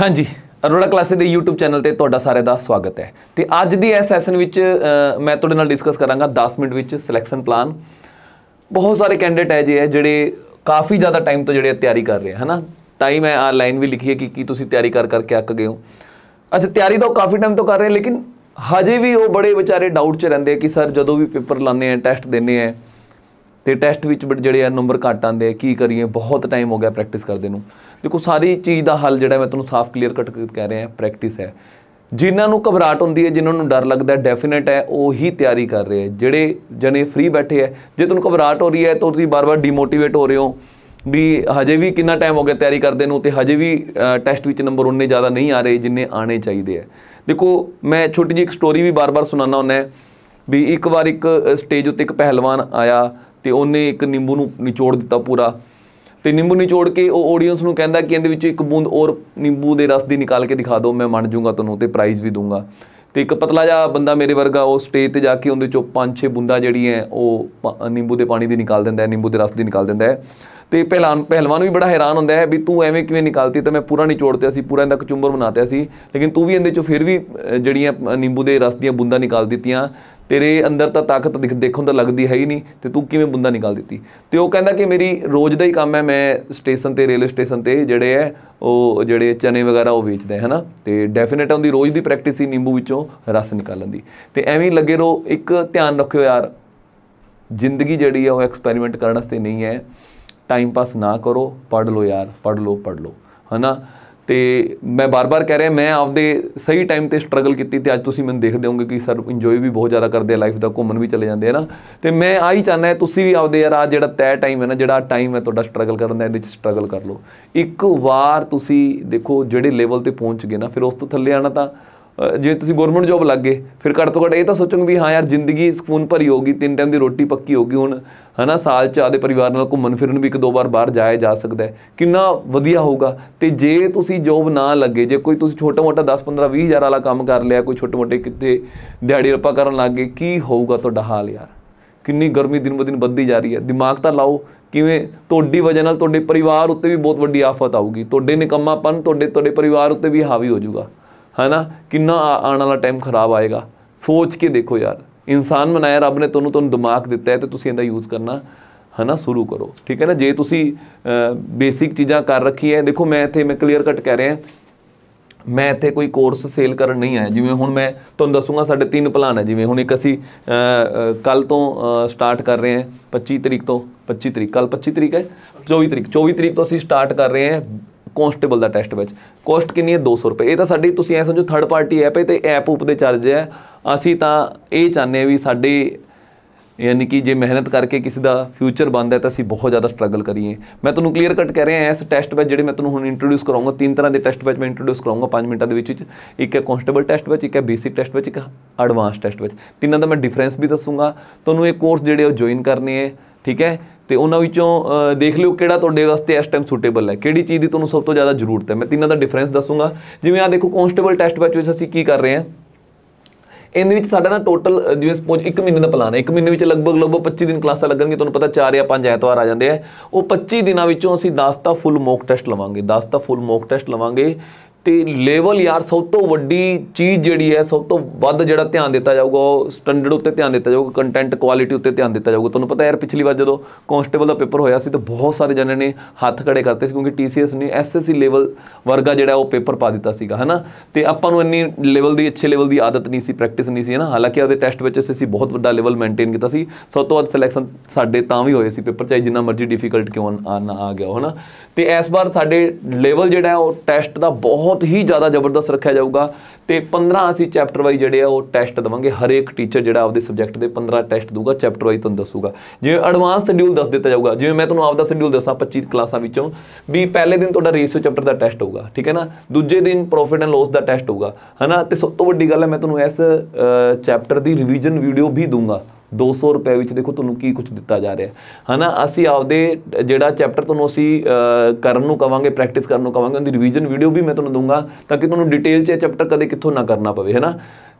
ਹਾਂਜੀ, ਅਰੋੜਾ ਕਲਾਸਿਸ ਦੇ YouTube channel ਤੇ ਤੁਹਾਡਾ ਸਾਰਿਆਂ ਦਾ ਸਵਾਗਤ ਹੈ। ਤੇ ਅੱਜ ਦੀ ਇਸ ਸੈਸ਼ਨ ਵਿੱਚ ਮੈਂ ਤੁਹਾਡੇ ਨਾਲ ਡਿਸਕਸ ਕਰਾਂਗਾ 10 ਮਿੰਟ ਵਿੱਚ ਸਿਲੈਕਸ਼ਨ ਪਲਾਨ ਬਹੁਤ ਸਾਰੇ ਕੈਂਡੀਡੇਟ ਹੈ ਜੇ ਹੈ ਜਿਹੜੇ ਕਾਫੀ ਜ਼ਿਆਦਾ ਟਾਈਮ ਤੋਂ ਜਿਹੜੇ ਤਿਆਰੀ ਕਰ ਰਹੇ ਹੈ ਹਨਾ? ਟਾਈਮ ਹੈ ਆ ਲਾਈਨ ਵੀ ਲਿਖੀ ਹੈ ਕਿ ਕੀ ਤੁਸੀਂ ਤਿਆਰੀ ਕਰ ਕਰਕੇ ਅੱਕ ਗਏ ਹੋ। ਅੱਛਾ, ਤਿਆਰੀ ਤਾਂ ਉਹ ਕਾਫੀ ਟਾਈਮ ਤੋਂ ਕਰ ਰਹੇ ਲੇਕਿਨ ਹਜੇ ਵੀ ਉਹ ਬੜੇ ਵਿਚਾਰੇ ਡਾਊਟ 'ਚ ਰਹਿੰਦੇ ਕਿ ਸਰ ਜਦੋਂ ਵੀ ਪੇਪਰ ਲਾਣੇ ਆ ਟੈਸਟ ਦਿੰਨੇ ਆ ਤੇ ਟੈਸਟ ਵਿੱਚ ਬੜੇ ਜਿਹੜੇ ਆ ਨੰਬਰ ਘੱਟ ਆਉਂਦੇ ਆ, ਕੀ ਕਰੀਏ? ਬਹੁਤ ਟਾਈਮ ਹੋ ਗਿਆ ਪ੍ਰੈਕਟਿਸ ਕਰਦੇ ਨੂੰ। ਦੇਖੋ, ਸਾਰੀ ਚੀਜ਼ ਦਾ ਹੱਲ ਜਿਹੜਾ ਮੈਂ ਤੁਹਾਨੂੰ ਸਾਫ਼ ਕਲੀਅਰ ਕੱਟ ਕਹਿ ਰਿਹਾ ਪ੍ਰੈਕਟਿਸ ਹੈ। ਜਿਨ੍ਹਾਂ ਨੂੰ ਘਬਰਾਹਟ ਹੁੰਦੀ ਹੈ, ਜਿਨ੍ਹਾਂ ਨੂੰ ਡਰ ਲੱਗਦਾ ਹੈ ਡੈਫੀਨੇਟ ਹੈ, ਉਹ ਹੀ ਤਿਆਰੀ ਕਰ ਰਹੇ ਹੈ। ਜਿਹੜੇ ਜਣੇ ਫ੍ਰੀ ਬੈਠੇ ਹੈ, ਜੇ ਤੁਹਾਨੂੰ ਘਬਰਾਟ ਹੋ ਰਹੀ ਹੈ ਤਾਂ ਤੁਸੀਂ ਬਾਰ-ਬਾਰ ਡੀਮੋਟੀਵੇਟ ਹੋ ਰਹੇ ਹੋ, ਵੀ ਹਜੇ ਵੀ ਕਿੰਨਾ ਟਾਈਮ ਹੋ ਗਿਆ ਤਿਆਰੀ ਕਰਦੇ ਨੂੰ, ਤੇ ਹਜੇ ਵੀ ਟੈਸਟ ਵਿੱਚ ਨੰਬਰ ਉਨੇ ਜ਼ਿਆਦਾ ਨਹੀਂ ਆ ਰਹੇ ਜਿੰਨੇ ਆਣੇ ਚਾਹੀਦੇ ਹੈ। ਦੇਖੋ, ਮੈਂ ਛੋਟੀ ਜਿਹੀ ਇੱਕ ਸਟੋਰੀ ਵੀ ਬਾਰ-ਬਾਰ ਸੁਣਾਉਣਾ ਹੁੰਦਾ ਹੈ, ਵੀ ਇੱਕ ਵਾਰ ਇੱਕ ਸਟੇਜ ਉੱਤੇ ਇੱਕ ਪਹਿਲਵਾਨ ਆਇਆ ਤੇ ਉਹਨੇ ਇੱਕ ਨਿੰਬੂ ਨੂੰ ਨਿਚੋੜ ਦਿੱਤਾ ਪੂਰਾ। ਤੇ ਨਿੰਬੂ ਨਿਚੋੜ ਕੇ ਉਹ ਆਡੀਅנס ਨੂੰ ਕਹਿੰਦਾ ਕਿ ਇਹਦੇ ਵਿੱਚੋਂ ਇੱਕ ਬੂੰਦ ਔਰ ਨਿੰਬੂ ਦੇ ਰਸ ਦੀ ਨਿਕਾਲ ਕੇ ਦਿਖਾ ਦਿਓ, ਮੈਂ ਮੰਨ ਜਾਊਂਗਾ ਤੁਹਾਨੂੰ ਤੇ ਪ੍ਰਾਈਜ਼ ਵੀ ਦੂੰਗਾ ਤੇ ਇੱਕ ਪਤਲਾ ਜਿਹਾ ਬੰਦਾ ਮੇਰੇ ਵਰਗਾ ਉਹ ਸਟੇਜ ਤੇ ਜਾ ਕੇ ਉਹਦੇ ਚੋਂ ਪੰਜ ਛੇ ਬੂੰਦਾਂ ਜਿਹੜੀਆਂ ਉਹ ਪ- ਨਿੰਬੂ ਦੇ ਪਾਣੀ ਦੀ ਨਿਕਾਲ ਦਿੰਦਾ ਹੈ, ਨਿੰਬੂ ਦੇ ਰਸ ਦੀ ਨਿਕਾਲ ਦਿੰਦਾ ਹੈ। ਤੇ ਪਹਿਲਵਾਨ ਪਹਿਲਵਾਨ ਵੀ ਬੜਾ ਹੈਰਾਨ ਹੁੰਦਾ ਹੈ ਵੀ ਤੂੰ ਐਵੇਂ ਕਿਵੇਂ ਨਿਕਾਲਤੀ, ਤਾਂ ਮੈਂ ਪੂਰਾ ਨਿਚੋੜਤਿਆ ਸੀ, ਪੂਰਾ ਇਹਦਾ ਕਚੁੰਬਰ ਬਣਾਤਿਆ ਸੀ। ਲੇਕਿਨ ਤੂੰ ਵੀ ਇਹਦੇ ਚੋਂ ਫਿਰ ਵੀ ਜਿਹੜੀਆਂ ਨਿੰਬੂ ਦੇ ਰਸ ਦੀਆਂ ਬੂੰਦਾਂ ਨਿਕਾਲ ਦਿੱਤੀਆਂ। ਤੇਰੇ ਅੰਦਰ ਤਾਂ ਤਾਕਤ ਦਿਖ- ਦੇਖਣ ਤਾਂ ਲੱਗਦੀ ਹੈ ਹੀ ਨਹੀਂ ਤੇ ਤੂੰ ਕਿਵੇਂ ਬੁੰਦਾ ਨਿਕਾਲ ਦਿੱਤੀ? ਤੇ ਉਹ ਕਹਿੰਦਾ ਕਿ ਮੇਰੀ ਰੋਜ਼ ਦਾ ਹੀ ਕੰਮ ਹੈ, ਮੈਂ ਸਟੇਸ਼ਨ ਤੇ, ਰੇਲਵੇ ਸਟੇਸ਼ਨ ਤੇ ਜਿਹੜੇ ਹੈ, ਉਹ ਜਿਹੜੇ ਚਨੇ ਵਗੈਰਾ ਉਹ ਵੇਚਦਾ ਹੈ, ਹਨਾ? ਤੇ ਡੈਫੀਨੇਟ ਉਹਦੀ ਰੋਜ਼ ਦੀ ਪ੍ਰੈਕਟਿਸ ਸੀ ਨਿੰਬੂ ਵਿੱਚੋਂ ਰਸ ਨਿਕਾਲਣ ਦੀ। ਤੇ ਐਵੇਂ ਲੱਗੇ ਰਹੋ, ਇੱਕ ਧਿਆਨ ਰੱਖਿਓ ਯਾਰ, ਜ਼ਿੰਦਗੀ ਜਿਹੜੀ ਹੈ, ਉਹ ਐਕਸਪੈਰੀਮੈਂਟ ਕਰਨ ਵਾਸਤੇ ਨਹੀਂ ਹੈ। ਟਾਈਮ ਪਾਸ ਨਾ ਕਰੋ ਪੜ ਲਓ ਯਾਰ ਪੜ ਲਓ ਪੜ ਲਓ, ਹਨਾ? ਤੇ ਮੈਂ ਬਾਰ-ਬਾਰ ਕਹਿ ਰਿਹਾ, ਮੈਂ ਆਪਦੇ ਸਹੀ ਟਾਈਮ ਤੇ ਸਟਰਗਲ ਕੀਤੀ ਤੇ ਅੱਜ ਤੁਸੀਂ ਮੈਨੂੰ ਦੇਖਦੇ ਹੋਗੇ ਕਿ ਸਰ ਇੰਜੋਏ ਵੀ ਬਹੁਤ ਜ਼ਿਆਦਾ ਕਰਦੇ ਆ ਲਾਈਫ ਦਾ ਘੁੰਮਣ ਵੀ ਚਲੇ ਜਾਂਦੇ ਆ ਨਾ। ਤੇ ਮੈਂ ਆਹੀ ਚਾਹੁੰਦਾ ਹੈ, ਤੁਸੀਂ ਵੀ ਆਪਦੇ ਯਾਰ ਆ ਜਿਹੜਾ ਤੈਅ ਟਾਈਮ ਹੈ ਨਾ, ਜਿਹੜਾ ਟਾਈਮ ਹੈ ਤੁਹਾਡਾ ਸਟਰਗਲ ਕਰਨ ਦਾ, ਇਹਦੇ ਵਿੱਚ ਸਟਰਗਲ ਕਰ ਲਓ। ਇੱਕ ਵਾਰ ਤੁਸੀਂ ਦੇਖੋ, ਜਿਹੜੇ ਲੈਵਲ ਤੇ ਪਹੁੰਚ ਗਏ ਨਾ, ਫਿਰ ਉਸ ਤੋਂ ਥੱਲੇ ਆਣਾ ਤਾਂ ਜੇ ਤੁਸੀਂ ਗਵਰਨਮੈਂਟ ਜੌਬ ਲੱਗ ਗਏ ਫਿਰ ਘੱਟ ਤੋਂ ਘੱਟ ਇਹ ਤਾਂ ਸੋਚੋਗੇ ਵੀ ਹਾਂ ਯਾਰ ਜ਼ਿੰਦਗੀ ਸਕੂਨ ਭਰੀ ਹੋਗੀ ਤਿੰਨ ਟਾਈਮ ਦੀ ਰੋਟੀ ਪੱਕੀ ਹੋਗੀ ਹੁਣ, ਹਨਾ, ਸਾਲ ਚ ਆਦੇ ਪਰਿਵਾਰ ਨਾਲ ਘੁੰਮਣ ਫਿਰਨ ਵੀ ਇੱਕ ਦੋ ਵਾਰ ਬਾਹਰ ਜਾਇਆ ਜਾ ਸਕਦਾ ਹੈ। ਕਿੰਨਾ ਵਧੀਆ ਹੋਊਗਾ। ਤੇ ਜੇ ਤੁਸੀਂ ਜੌਬ ਨਾ ਲੱਗੇ, ਜੇ ਕੋਈ ਤੁਸੀਂ ਛੋਟਾ ਮੋਟਾ 10 15 20 ਹਜ਼ਾਰ ਵਾਲਾ ਕੰਮ ਕਰ ਲਿਆ, ਕੋਈ ਛੋਟੇ ਮੋਟੇ ਕਿਤੇ ਦਿਹਾੜੀ ਰੱਪਾ ਕਰਨ ਲੱਗ ਗਏ, ਕੀ ਹੋਊਗਾ ਤੁਹਾਡਾ ਹਾਲ ਯਾਰ? ਕਿੰਨੀ ਗਰਮੀ ਦਿਨ ਬ ਦਿਨ ਵੱਧਦੀ ਜਾ ਰਹੀ ਹੈ। ਦਿਮਾਗ ਤਾਂ ਲਾਓ, ਕਿਵੇਂ ਤੁਹਾਡੀ ਵਜ੍ਹਾ ਨਾਲ ਤੁਹਾਡੇ ਪਰਿਵਾਰ ਉੱਤੇ ਵੀ ਬਹੁਤ ਵੱਡੀ ਆਫਤ ਆਊਗੀ। ਤੁਹਾਡੇ ਨਿਕੰਮਾਪਨ, ਤੁਹਾਡੇ ਤੁਹਾਡੇ ਪਰਿਵਾਰ ਉੱਤੇ ਵੀ ਹਾਵੀ ਹੋ ਜਾਊਗਾ। ਹੈਨਾ? ਕਿੰਨਾ ਆਉਣ ਵਾਲਾ ਟਾਈਮ ਖਰਾਬ ਆਏਗਾ। ਸੋਚ ਕੇ ਦੇਖੋ ਯਾਰ। ਇਨਸਾਨ ਬਣਾਇਆ, ਰੱਬ ਨੇ ਤੁਹਾਨੂੰ ਤੁਹਾਨੂੰ ਦਿਮਾਗ ਦਿੱਤਾ ਹੈ ਤੇ ਤੁਸੀਂ ਇਹਦਾ ਯੂਜ਼ ਕਰਨਾ, ਹਨਾ, ਸ਼ੁਰੂ ਕਰੋ। ਠੀਕ ਹੈ ਨਾ? ਜੇ ਤੁਸੀਂ ਬੇਸਿਕ ਚੀਜ਼ਾਂ ਕਰ ਰੱਖੀ ਹੈ, ਦੇਖੋ ਮੈਂ ਇੱਥੇ ਮੈਂ ਕਲੀਅਰ ਕੱਟ ਕਹਿ ਰਿਹਾ। ਮੈਂ ਇੱਥੇ ਕੋਈ ਕੋਰਸ ਸੇਲ ਕਰਨ ਨਹੀਂ ਆਇਆ। ਜਿਵੇਂ ਹੁਣ ਮੈਂ ਤੁਹਾਨੂੰ ਦੱਸੂਗਾ, ਸਾਡੇ ਤਿੰਨ ਪਲਾਨ ਹੈ। ਜਿਵੇਂ ਹੁਣ ਇੱਕ ਅਸੀਂ ਕੱਲ ਤੋਂ ਸਟਾਰਟ ਕਰ ਰਹੇ ਹਾਂ 25 ਤਰੀਕ ਤੋਂ 25 ਤਰੀਕ। ਕੱਲ 25 ਤਰੀਕ ਹੈ 24 ਤਰੀਕ। 24 ਤਰੀਕ ਤੋਂ ਅਸੀਂ ਸਟਾਰਟ ਕਰ ਰਹੇ ਹਾਂ। ਕਨਸਟੇਬਲ ਦਾ ਟੈਸਟ ਵਿੱਚ। ਕੋਸਟ ਕਿੰਨੀ ਹੈ? 200 ਰੁਪਏ। ਇਹ ਤਾਂ ਸਾਡੀ, ਤੁਸੀਂ ਐ ਸਮਝੋ ਥਰਡ ਪਾਰਟੀ ਐਪ ਹੈ ਤੇ ਐਪ ਉਪ ਦੇ ਚਾਰਜ ਹੈ। ਅਸੀਂ ਤਾਂ ਇਹ ਚਾਹੁੰਦੇ ਹਾਂ ਵੀ ਸਾਡੇ ਯਾਨੀ ਕਿ ਜੇ ਮਿਹਨਤ ਕਰਕੇ ਕਿਸੇ ਦਾ ਫਿਊਚਰ ਬਣਦਾ ਹੈ ਤਾਂ ਅਸੀਂ ਬਹੁਤ ਜ਼ਿਆਦਾ ਸਟਰਗਲ ਕਰੀਏ। ਮੈਂ ਤੁਹਾਨੂੰ ਕਲੀਅਰ ਕੱਟ ਕਹਿ ਰਿਹਾ, ਇਸ ਟੈਸਟ ਵਿੱਚ ਜਿਹੜੇ ਮੈਂ ਤੁਹਾਨੂੰ ਹੁਣ ਇੰਟਰੋਡਿਊਸ ਕਰਾਉਂਗਾ, ਤਿੰਨ ਤਰ੍ਹਾਂ ਦੇ ਟੈਸਟ ਵਿੱਚ ਮੈਂ ਇੰਟਰੋਡਿਊਸ ਕਰਾਉਂਗਾ 5 ਮਿੰਟਾਂ ਦੇ ਵਿੱਚ ਇੱਕ ਹੈ ਕਨਸਟੇਬਲ ਟੈਸਟ ਵਿੱਚ ਇੱਕ ਹੈ ਬੇਸਿਕ ਟੈਸਟ ਵਿੱਚ ਇੱਕ ਐਡਵਾਂਸ ਟੈਸਟ ਵਿੱਚ ਤਿੰਨਾਂ ਦਾ ਮੈਂ ਡਿਫਰੈਂਸ ਵੀ ਦੱਸੂਗਾ। ਤੁਹਾਨੂੰ ਇਹ ਕੋਰਸ ਜਿਹੜੇ ਉਹ ਜੁਆਇਨ ਕਰਨੇ ਹੈ ਠੀਕ ਹੈ? ਤੇ ਉਹਨਾਂ ਵਿੱਚੋਂ ਦੇਖ ਲਿਓ ਕਿਹੜਾ ਤੁਹਾਡੇ ਵਾਸਤੇ ਇਸ ਟਾਈਮ ਸੂਟੇਬਲ ਹੈ। ਕਿਹੜੀ ਚੀਜ਼ ਦੀ ਤੁਹਾਨੂੰ ਸਭ ਤੋਂ ਜ਼ਿਆਦਾ ਜ਼ਰੂਰਤ ਹੈ? ਮੈਂ ਤਿੰਨਾਂ ਦਾ ਡਿਫਰੈਂਸ ਦੱਸੂਗਾ। ਜਿਵੇਂ ਆ ਦੇਖੋ ਕਨਸਟੇਬਲ ਟੈਸਟ ਵਿੱਚ ਅਸੀਂ ਕੀ ਕਰ ਰਹੇ ਹਾਂ? ਇਹਦੇ ਵਿੱਚ ਸਾਡਾ ਨਾ ਟੋਟਲ ਜਿਵੇਂ ਸਪੋਜ਼ 1 ਮਹੀਨੇ ਦਾ ਪਲਾਨ ਹੈ। 1 ਮਹੀਨੇ ਵਿੱਚ ਲਗਭਗ ਲਗਭਗ 25 ਦਿਨ ਕਲਾਸਾਂ ਲੱਗਣਗੀਆਂ ਤੁਹਾਨੂੰ ਪਤਾ 4 ਜਾਂ 5 ਐਤਵਾਰ ਆ ਜਾਂਦੇ ਆ। ਉਹ 25 ਦਿਨਾਂ ਵਿੱਚੋਂ ਅਸੀਂ 10 ਤਾਂ ਫੁੱਲ ਮੌਕ ਟੈਸਟ ਲਵਾਂਗੇ 10 ਤਾਂ ਫੁੱਲ ਮੌਕ ਟੈਸਟ ਲਵਾਂਗੇ। ਤੇ ਲੈਵਲ ਯਾਰ ਸਭ ਤੋਂ ਵੱਡੀ ਚੀਜ਼ ਜਿਹੜੀ ਹੈ ਸਭ ਤੋਂ ਵੱਧ ਜਿਹੜਾ ਧਿਆਨ ਦਿੱਤਾ ਜਾਊਗਾ ਉਹ ਸਟੈਂਡਰਡ ਉੱਤੇ ਧਿਆਨ ਦਿੱਤਾ ਜਾਊਗਾ ਕੰਟੈਂਟ ਕੁਆਲਿਟੀ ਉੱਤੇ ਧਿਆਨ ਦਿੱਤਾ ਜਾਊਗਾ। ਤੁਹਾਨੂੰ ਪਤਾ ਯਾਰ ਪਿਛਲੀ ਵਾਰ ਜਦੋਂ ਕਨਸਟੇਬਲ ਦਾ ਪੇਪਰ ਹੋਇਆ ਸੀ ਤਾਂ ਬਹੁਤ ਸਾਰੇ ਜਣਿਆਂ ਨੇ ਹੱਥ ਖੜੇ ਕਰਤੇ ਸੀ ਕਿਉਂਕਿ TCS ਨੇ SSC ਲੈਵਲ ਵਰਗਾ ਜਿਹੜਾ ਉਹ ਪੇਪਰ ਪਾ ਦਿੱਤਾ ਸੀਗਾ ਹਨਾ? ਤੇ ਆਪਾਂ ਨੂੰ ਇੰਨੀ ਲੈਵਲ ਦੀ ਅੱਛੇ ਲੈਵਲ ਦੀ ਆਦਤ ਨਹੀਂ ਸੀ ਪ੍ਰੈਕਟਿਸ ਨਹੀਂ ਸੀ ਹਨਾ? ਹਾਲਾਂਕਿ ਉਹਦੇ ਟੈਸਟ ਵਿੱਚ ਅਸੀਂ ਬਹੁਤ ਵੱਡਾ ਲੈਵਲ ਮੇਨਟੇਨ ਕੀਤਾ ਸੀ। ਸਭ ਤੋਂ ਵੱਧ ਸਿਲੈਕਸ਼ਨ ਸਾਡੇ ਤਾਂ ਵੀ ਹੋਏ ਸੀ ਪੇਪਰ ਚਾਹੇ ਜਿੰਨਾ ਮਰਜ਼ੀ ਡਿਫਿਕਲਟ ਕਿਉਂ ਆ ਨਾ ਆ ਗਿਆ ਹੋ, ਹਨਾ? ਤੇ ਇਸ ਵਾਰ ਸਾਡੇ ਲੈਵਲ ਜਿਹੜਾ ਉਹ ਟੈਸਟ ਦਾ ਬਹੁਤ ਬਹੁਤ ਹੀ ਜ਼ਿਆਦਾ ਜ਼ਬਰਦਸਤ ਰੱਖਿਆ ਜਾਊਗਾ ਤੇ 15 ਅਸੀਂ ਚੈਪਟਰ ਵਾਈਜ਼ ਜਿਹੜੇ ਆ ਉਹ ਟੈਸਟ ਦਵਾਂਗੇ। ਹਰੇਕ ਟੀਚਰ ਜਿਹੜਾ ਆਪਦੇ ਸਬਜੈਕਟ ਦੇ 15 ਟੈਸਟ ਦੂਗਾ ਚੈਪਟਰ ਵਾਈਜ਼ ਤੁਹਾਨੂੰ ਦੱਸੂਗਾ। ਜਿਵੇਂ ਐਡਵਾਂਸ ਸ਼ਡਿਊਲ ਦੱਸ ਦਿੱਤਾ ਜਾਊਗਾ, ਜਿਵੇਂ ਮੈਂ ਤੁਹਾਨੂੰ ਆਪਦਾ ਸ਼ਡਿਊਲ ਦੱਸਾਂ 25 ਕਲਾਸਾਂ ਵਿੱਚੋਂ, ਵੀ ਪਹਿਲੇ ਦਿਨ ਤੁਹਾਡਾ ਰੇਸ਼ੀਓ ਚੈਪਟਰ ਦਾ ਟੈਸਟ ਹੋਊਗਾ, ਠੀਕ ਹੈ ਨਾ? ਦੂਜੇ ਦਿਨ ਪ੍ਰੋਫਿਟ ਐਂਡ ਲਾਸ ਦਾ ਟੈਸਟ ਹੋਊਗਾ, ਹਨਾ? ਤੇ ਸਭ ਤੋਂ ਵੱਡੀ ਗੱਲ ਹੈ, ਮੈਂ ਤੁਹਾਨੂੰ ਇਸ ਚੈਪਟਰ ਦੀ ਰਿਵੀਜ਼ਨ ਵੀਡੀਓ ਵੀ ਦੂੰਗਾ 200 ਰੁਪਏ ਵਿੱਚ ਦੇਖੋ ਤੁਹਾਨੂੰ ਕੀ ਕੁਝ ਦਿੱਤਾ ਜਾ ਰਿਹਾ। ਹੈ ਹਨਾ ਅਸੀਂ ਆਪਦੇ ਜਿਹੜਾ ਚੈਪਟਰ ਤੁਹਾਨੂੰ ਅਸੀਂ ਕਰਨ ਨੂੰ ਕਵਾਂਗੇ ਪ੍ਰੈਕਟਿਸ ਕਰਨ ਨੂੰ ਕਵਾਂਗੇ ਉਹਦੀ ਰਿਵੀਜ਼ਨ ਵੀਡੀਓ ਵੀ ਮੈਂ ਤੁਹਾਨੂੰ ਦੂੰਗਾ ਤਾਂ ਕਿ ਤੁਹਾਨੂੰ ਡਿਟੇਲ 'ਚ ਇਹ ਚੈਪਟਰ ਕਦੇ ਕਿੱਥੋਂ ਨਾ ਕਰਨਾ ਪਵੇ ਹੈ ਨਾ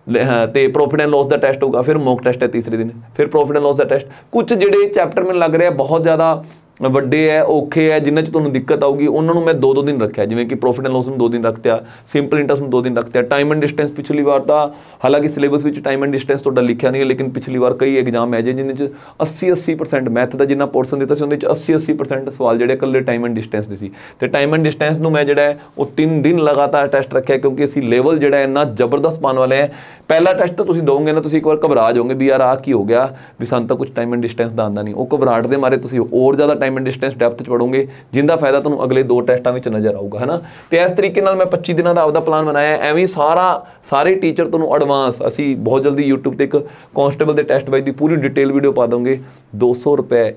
ਲੈ, ਤੇ ਪ੍ਰੋਫਿਟ ਐਂਡ ਲਾਸ ਦਾ ਟੈਸਟ ਹੋਊਗਾ ਫਿਰ ਮੌਕ ਟੈਸਟ ਹੈ ਤੀਸਰੇ ਦਿਨ ਫਿਰ ਪ੍ਰੋਫਿਟ ਐਂਡ ਲਾਸ ਦਾ ਟੈਸਟ ਕੁਝ ਜਿਹੜੇ ਚੈਪਟਰ ਮੈਨੂੰ ਲੱਗ ਰਿਹਾ ਬਹੁਤ ਜ਼ਿਆਦਾ ਵੱਡੇ ਹੈ ਔਖੇ ਹੈ ਜਿਨ੍ਹਾਂ 'ਚ ਤੁਹਾਨੂੰ ਦਿੱਕਤ ਆਊਗੀ, ਉਹਨਾਂ ਨੂੰ ਮੈਂ ਦੋ ਦੋ ਦਿਨ ਰੱਖਿਆ। ਜਿਵੇਂ ਕਿ ਪ੍ਰੋਫਿਟ ਐਂਡ ਲਾਸ ਨੂੰ ਦੋ ਦਿਨ ਰੱਖਤਿਆ ਸਿੰਪਲ ਇੰਟਰਸਟ ਨੂੰ ਦੋ ਦਿਨ ਰੱਖਤਿਆ। ਟਾਈਮ ਐਂਡ ਡਿਸਟੈਂਸ ਪਿਛਲੀ ਵਾਰ ਤਾਂ ਹਾਲਾਂਕਿ ਸਿਲੇਬਸ ਵਿੱਚ ਟਾਈਮ ਐਂਡ ਡਿਸਟੈਂਸ ਤੁਹਾਡਾ ਲਿਖਿਆ ਨਹੀਂ ਹੈ, ਲੇਕਿਨ ਪਿਛਲੀ ਵਾਰ ਕਈ ਐਗਜ਼ਾਮ ਹੈ ਜਿਹਨਾਂ 'ਚ 80 80% ਮੈਥ ਦਾ ਜਿੰਨਾ ਪੋਰਸ਼ਨ ਦਿੱਤਾ ਸੀ, ਉਹਦੇ 'ਚ 80 80% ਸਵਾਲ ਜਿਹੜੇ ਇਕੱਲੇ ਟਾਈਮ ਐਂਡ ਡਿਸਟੈਂਸ ਦੇ ਸੀ। ਤੇ ਟਾਈਮ ਐਂਡ ਡਿਸਟੈਂਸ ਨੂੰ ਮੈਂ ਜਿਹੜਾ ਉਹ 3 ਦਿਨ ਲਗਾਤਾਰ ਟੈਸਟ ਰੱਖਿਆ, ਕਿਉਂਕਿ ਅਸੀਂ ਲੈਵਲ ਜਿਹੜਾ ਇੰਨਾ ਜ਼ਬਰਦਸਤ ਪਾਉਣ ਵਾਲੇ ਹੈ ਪਹਿਲਾ ਟੈਸਟ ਤਾਂ ਤੁਸੀਂ ਦੋਗੇ ਨਾ, ਤੁਸੀਂ ਇੱਕ ਵਾਰ ਘਬਰਾ ਜਾਓਗੇ ਵੀ ਯਾਰ ਆ ਕੀ ਹੋ ਗਿਆ, ਵੀ ਸਾਨੂੰ ਤਾਂ ਕੁਝ ਟਾਈਮ ਐਂਡ ਡਿਸਟੈਂਸ ਦਾ ਆਂਦਾ ਨਹੀਂ। ਉਹ ਘਬਰਾਹਟ ਦੇ ਮਾਰੇ ਤੁਸੀਂ ਹੋਰ ਜ਼ਿਆਦਾ ਟਾਈਮ ਐਂਡ ਡਿਸਟੈਂਸ ਡੈਪਥ ਚ ਪੜੋਗੇ, ਜਿੰਦਾ ਫਾਇਦਾ ਤੁਹਾਨੂੰ ਅਗਲੇ ਦੋ ਟੈਸਟਾਂ ਵਿੱਚ ਨਜ਼ਰ ਆਊਗਾ, ਹਨਾ? ਤੇ ਇਸ ਤਰੀਕੇ ਨਾਲ ਮੈਂ 25 ਦਿਨਾਂ ਦਾ ਆਪਦਾ ਪਲਾਨ ਬਣਾਇਆ, ਐਵੇਂ ਸਾਰਾ, ਸਾਰੇ ਟੀਚਰ ਤੁਹਾਨੂੰ ਐਡਵਾਂਸ ਅਸੀਂ ਬਹੁਤ ਜਲਦੀ YouTube ਤੇ ਇੱਕ ਕਾਂਸਟੇਬਲ ਦੇ ਟੈਸਟ ਬਾਈ ਦੀ ਪੂਰੀ ਡਿਟੇਲ ਵੀਡੀਓ ਪਾ ਦਾਂਗੇ। 200 ਰੁਪਏ